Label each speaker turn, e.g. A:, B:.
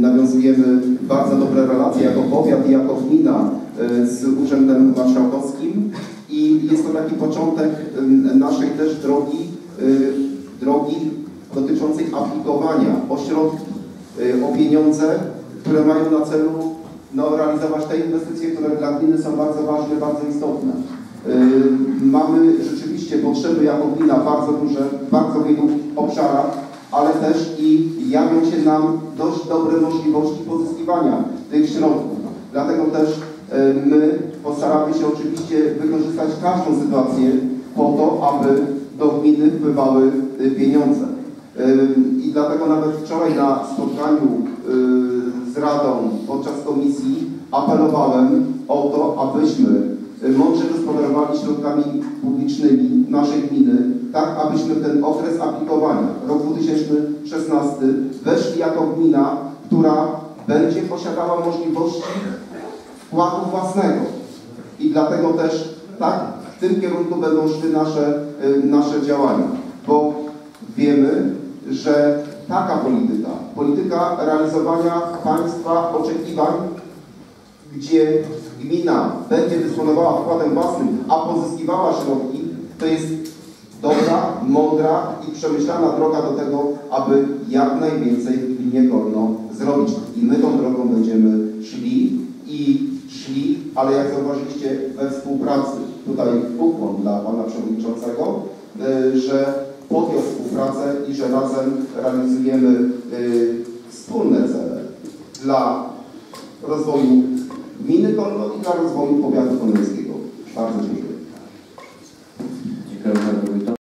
A: Nawiązujemy bardzo dobre relacje jako powiat i jako gmina y, z Urzędem Marszałkowskim i jest to taki początek naszej też drogi, y, drogi dotyczącej aplikowania o środki, y, o pieniądze, które mają na celu no, realizować te inwestycje, które dla gminy są bardzo ważne, bardzo istotne. Mamy rzeczywiście potrzeby jako gmina bardzo duże, w bardzo wielu obszarach, ale też i jawią się nam dość dobre możliwości pozyskiwania tych środków. Dlatego też y, my postaramy się oczywiście wykorzystać każdą sytuację po to, aby do gminy wpływały y, pieniądze. Y, I dlatego nawet wczoraj na spotkaniu z Radą podczas komisji apelowałem o to, abyśmy mądrze gospodarowali środkami publicznymi naszej gminy, tak abyśmy w ten okres aplikowania, rok 2016, weszli jako gmina, która będzie posiadała możliwości wkładu własnego. I dlatego też tak w tym kierunku będą szły nasze, y, nasze działania, bo wiemy, że taka polityka, polityka realizowania państwa oczekiwań, gdzie gmina będzie dysponowała wkładem własnym, a pozyskiwała środki, to jest dobra, mądra i przemyślana droga do tego, aby jak najwięcej w Glinie Golno zrobić. I my tą drogą będziemy szli i szli, ale jak zauważyliście we współpracy, tutaj ukłon dla Pana Przewodniczącego, y, że podjął współpracę i że razem realizujemy y, wspólne cele dla rozwoju gminy Golno i dla rozwoju powiatu kolonijskiego. Bardzo dziękuję.